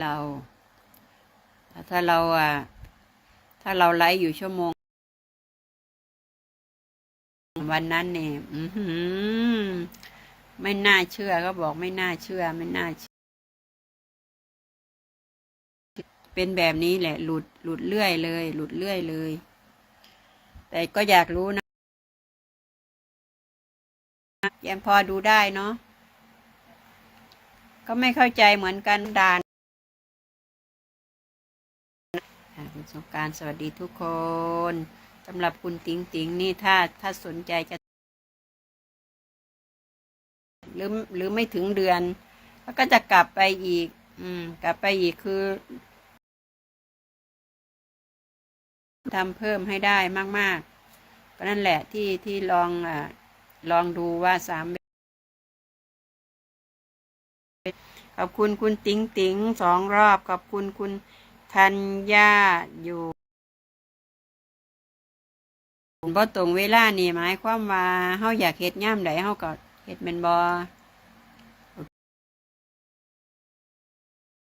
เรา ถ้าเราอะถ้าเราไลฟ์อยู่ชั่วโมง วันนั้นเนี่ยอือหือไม่น่าเชื่อก็บอกไม่น่าเชื่อ ไม่น่าเชื่อ เป็นแบบนี้แหละ หลุดหลุดเรื่อยเลย หลุดเรื่อยเลย แต่ก็อยากรู้นะยังพอดูได้เนาะก็ไม่เข้าใจเหมือนกันดาน สงการสวัสดีทุกคนสำหรับคุณติ๋งติ๋งนี่ถ้าถ้าสนใจจะ หรือหรือไม่ถึงเดือน แล้วก็จะกลับไปอีก อืม กลับไปอีกคือทำเพิ่มให้ได้มาก ๆ ก็นั่นแหละที่ที่ลองอ่าลองดูว่าสามขอบคุณคุณติ๋งติ๋งสองรอบ ขอบคุณคุณ ธัญญาอยู่บ่ตรงเวลานี่หมายความว่าเฮาอยากเฮ็ดย่ามใดเฮาก็เฮ็ดแม่นบ่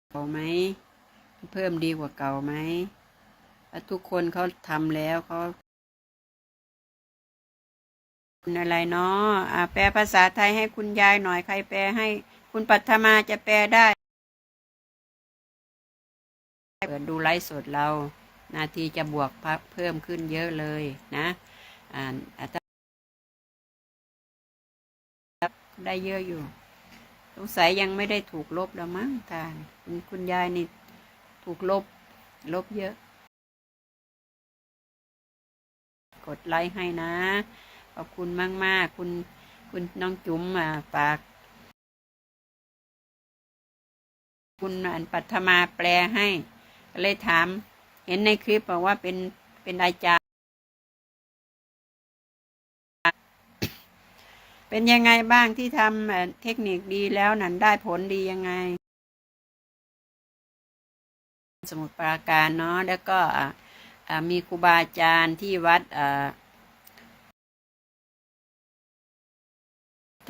เก่าไหม เพิ่มดีกว่าเก่าไหมทุกคนเขาทำแล้วเขาคุณอะไรเนาะแปลภาษาไทยให้คุณยายหน่อยใครแปลให้ คุณปัทมาจะแปลได้ เปิดดูไลฟ์สดเรา นาทีจะบวกพเพิ่มขึ้นเยอะเลยนะอ่านอาจได้เยอะอยู่ สงสัยยังไม่ได้ถูกลบแล้วมั้งทานคุณยายนี่ถูกลบ ลบเยอะ กดไลค์ให้นะ ขอบคุณมากมากคุณคุณน้องจุ๋มอ่าฝาก คุณอันปัทมาแปลให้ ก็เลยถาม เห็นในคลิปบอกว่าเป็นเป็นอาจารย์ เป็นยังไงบ้างที่ทำเทคนิคดีแล้วนั้นได้ผลดียังไง สมุดปราการเนาะแล้วก็มีครูบาอาจารย์ที่วัดอ่า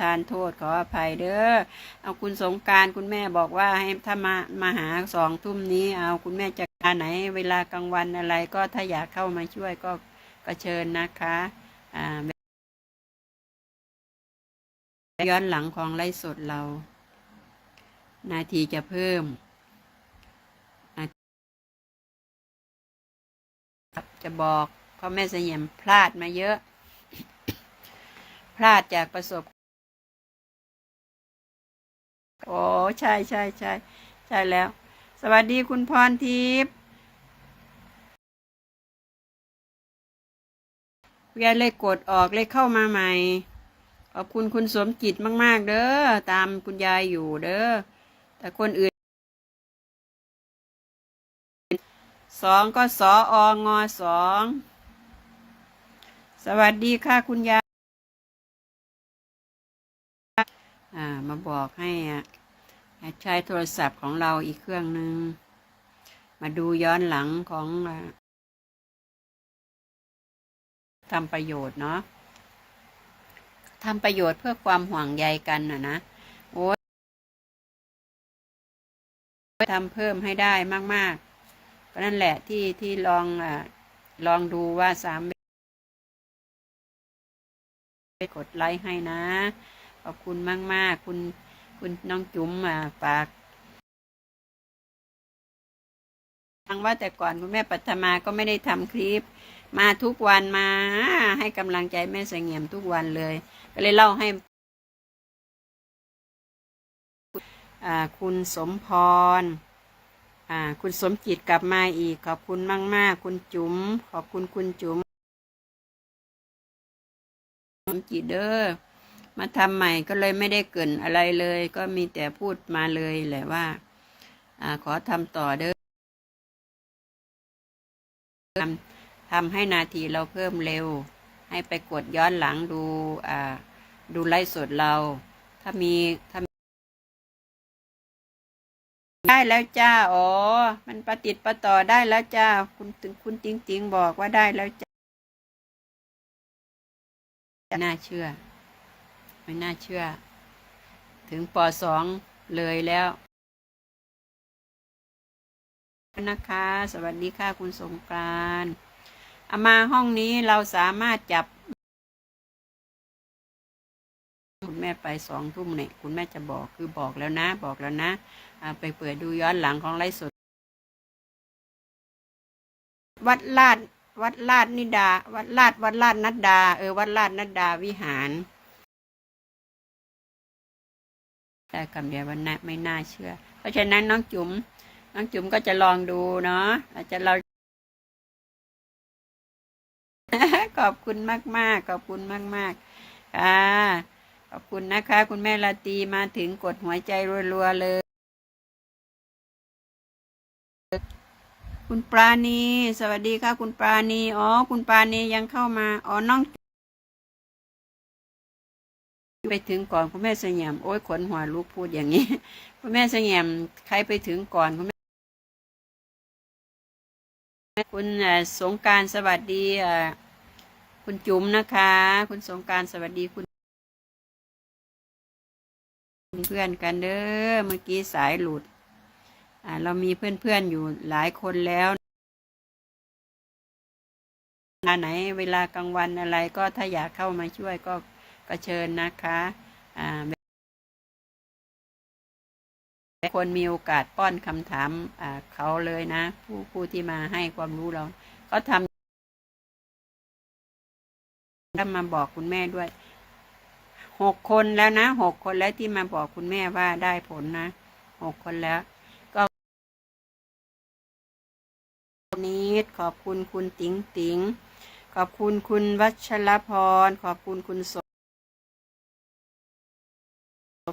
ทานโทษขออภัยเด้อ เอาคุณสงการคุณแม่บอกว่าให้ถ้ามามาหาสองทุ่มนี้ เอาคุณแม่จะการไหนเวลากลางวันอะไรก็ถ้าอยากเข้ามาช่วยก็ก็เชิญนะคะ อ่าย้อนหลังของไลฟ์สดเรา นาทีจะเพิ่ม จะบอกพ่อแม่เสียมพลาดมาเยอะ พลาดจากประสบ โอ้ใช่ใช่ใช่ใช่แล้ว สวัสดีคุณพรทิพย์เวียเลยกดออกเลยเข้ามาใหม่ขอบคุณคุณสมจิตมาก ๆ เด้อตามคุณยายอยู่เด้อแต่คนอื่นสองก็สอองอสอง สวัสดีค่ะคุณยาย มาบอกให้อะใช้โทรศัพท์ของเราอีกเครื่องหนึ่งมาดูย้อนหลังของทำประโยชน์เนาะทำประโยชน์เพื่อความห่วงใยกันน่ะนะโอ้ยทำเพิ่มให้ได้มากๆก็นั่นแหละที่ที่ลองอ่าลองดูว่าสามกดไลค์ให้นะ ขอบคุณมากๆคุณคุณน้องจุ๋มอ่าฝากฟังว่าแต่ก่อนคุณแม่ปัทมาก็ไม่ได้ทำคลิป มาทุกวันมา ให้กำลังใจแม่เสงี่ยมทุกวันเลย ก็เลยเล่าให้อ่าคุณสมพรอ่าคุณสมจิตกลับมาอีก ขอบคุณมากมากคุณจุ๋มขอบคุณคุณจุ๋มสมจิตเด้อ มาทำใหม่ก็เลยไม่ได้เกินอะไรเลย ก็มีแต่พูดมาเลยแหละว่าอ่าขอทำต่อเด้อทำให้นาทีเราเพิ่มเร็ว ให้ไปกดย้อนหลังดูอ่าดูไลฟ์สดเรา ถ้ามีถ้าได้แล้วจ้า อ๋อ มันประติดประต่อได้แล้วจ้า คุณถึงคุณติงติงบอกว่าได้แล้วจ้า น่าเชื่อ ไม่น่าเชื่อ ถึงปสองเลยแล้วนะคะ สวัสดีค่ะคุณสงกรานอามาห้องนี้เราสามารถจับ คุณแม่ไปสองทุ่มเนี่ย คุณแม่จะบอกคือบอกแล้วนะ บอกแล้วนะ ไปเปิดดูย้อนหลังของไลฟ์สด วัดลาด วัดลาดนิดา วัดลาด วัดลาดนัดดา เออ วัดลาดนัดดาวิหาร แต่คำเดียววันน่าไม่น่าเชื่อ เพราะฉะนั้นน้องจุ๋มน้องจุ๋มก็จะลองดูเนาะอาจจะเราขอบคุณมากมากๆขอบคุณมากมาก ๆ ค่ะ ขอบคุณนะคะ คุณแม่ลาตีมาถึงกดหัวใจรัว ๆ เลย คุณปราณี สวัสดีค่ะ คุณปราณี อ๋อ คุณปราณียังเข้ามา อ๋อ น้อง ไปถึงก่อนคุณแม่เสงี่ยมโอ้ยขนหัวลูกพูดอย่างนี้คุณแม่เสงี่ยมใครไปถึงก่อนคุณแม่คุณสงการสวัสดีคุณจุ๋มนะคะ คุณสงการสวัสดีคุณเพื่อนกันเด้อเมื่อกี้สายหลุดอ่าเรามีเพื่อนๆอยู่หลายคนแล้วเวลาไหนเวลากลางวันอะไรก็ถ้าอยากเข้ามาช่วยก็ ก็เชิญนะคะอ่าคนมีโอกาสป้อนคำถามเขาเลยนะ ผู้ผู้ที่มาให้ความรู้เราเขาทำแล้วมาบอกคุณแม่ด้วยหกคนแล้วนะหกคนแล้วที่มาบอกคุณแม่ว่าได้ผลนะหกคนแล้ว ก็นิดขอบคุณคุณติ๋งติ๋งขอบคุณคุณวัชรพร ขอบคุณคุณส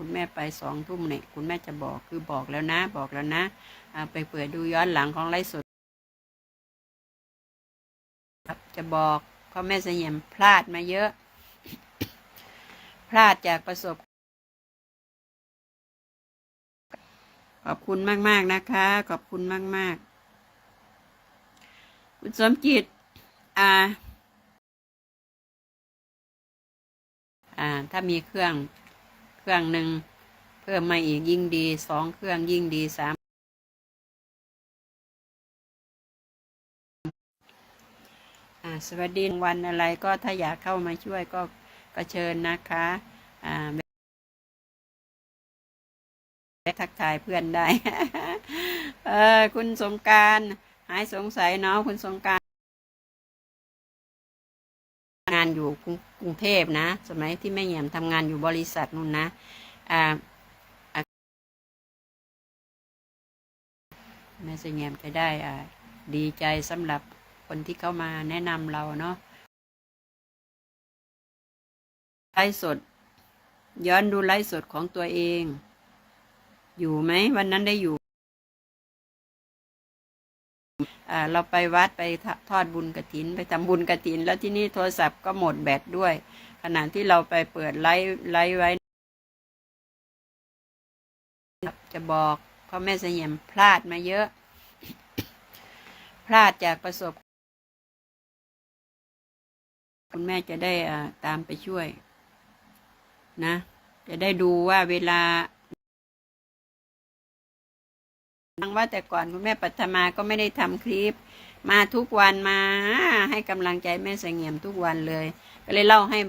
คุณแม่ไปสองทุ่มเนี่ยคุณแม่จะบอกคือบอกแล้วนะ บอกแล้วนะไปเปิดดูย้อนหลังของไลฟ์สดครับจะบอกเพราะแม่เสงี่ยมพลาดมาเยอะ พลาดจากประสบ ขอบคุณมากๆนะคะ ขอบคุณมาก ๆ คุณสมจิต อ่า อ่า ถ้ามีเครื่อง เครื่องหนึ่งเพิ่มมาอีกยิ่งดีสองเครื่องยิ่งดีสามสวัสดีวันอะไรก็ถ้าอยากเข้ามาช่วยก็ก็เชิญนะคะอ่าทักทายเพื่อนได้ เออคุณสงการหายสงสัยเนาะคุณสงการ กรุงเทพนะ สมัยที่แม่เหยี่ยมทำงานอยู่บริษัทนู่นนะอ่าอ่าแม่เงียมจะได้อ่าดีใจสำหรับคนที่เข้ามาแนะนำเราเนาะไลฟ์สด ย้อนดูไลฟ์สดของตัวเอง อยู่ไหมวันนั้นได้อยู่ เราไปวัดไปทอดบุญกระถิน ไปทำบุญกระถิน แล้วที่นี่โทรศัพท์ก็หมดแบตด้วย ขณะที่เราไปเปิดไลฟ์ไลฟ์ไว้ จะบอกพ่อแม่เสงี่ยมพลาดมาเยอะ พลาดจากประสบ คุณแม่จะได้ตามไปช่วย นะ จะได้ดูว่าเวลา ฟังว่าแต่ก่อนคุณแม่ปัทมาก็ไม่ได้ทำคลิป มาทุกวันมาให้กำลังใจแม่เสงี่ยมทุกวันเลย ก็เลยเล่าให้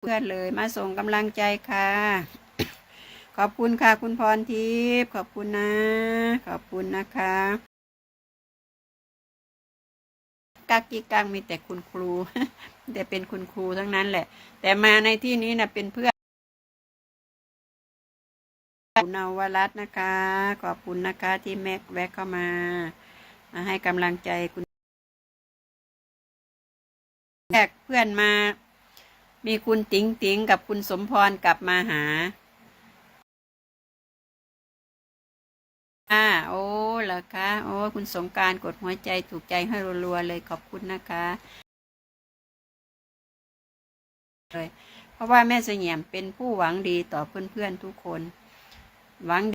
เพื่อนเลยมาส่งกำลังใจค่ะ ขอบคุณค่ะ คุณพรทิพย์ขอบคุณนะ ขอบคุณนะคะกักกิกกังมีแต่คุณครู แต่เป็นคุณครูทั้งนั้นแหละ แต่มาในที่นี้นะเป็นเพื่อน คุณนวรัตน์นะคะ ขอบคุณนะคะที่แม็กแวะเข้ามามา ให้กำลังใจคุณแรกเพื่อนมา มีคุณติ๋งติ๋งกับคุณสมพรกลับมาหาอ่าโอ้เหรอคะโอ้คุณสงการกดหัวใจถูกใจให้รัวๆเลยขอบคุณนะคะเลยเพราะว่าแม่เสงี่ยมเป็นผู้หวังดีต่อเพื่อนๆทุกคน หวัง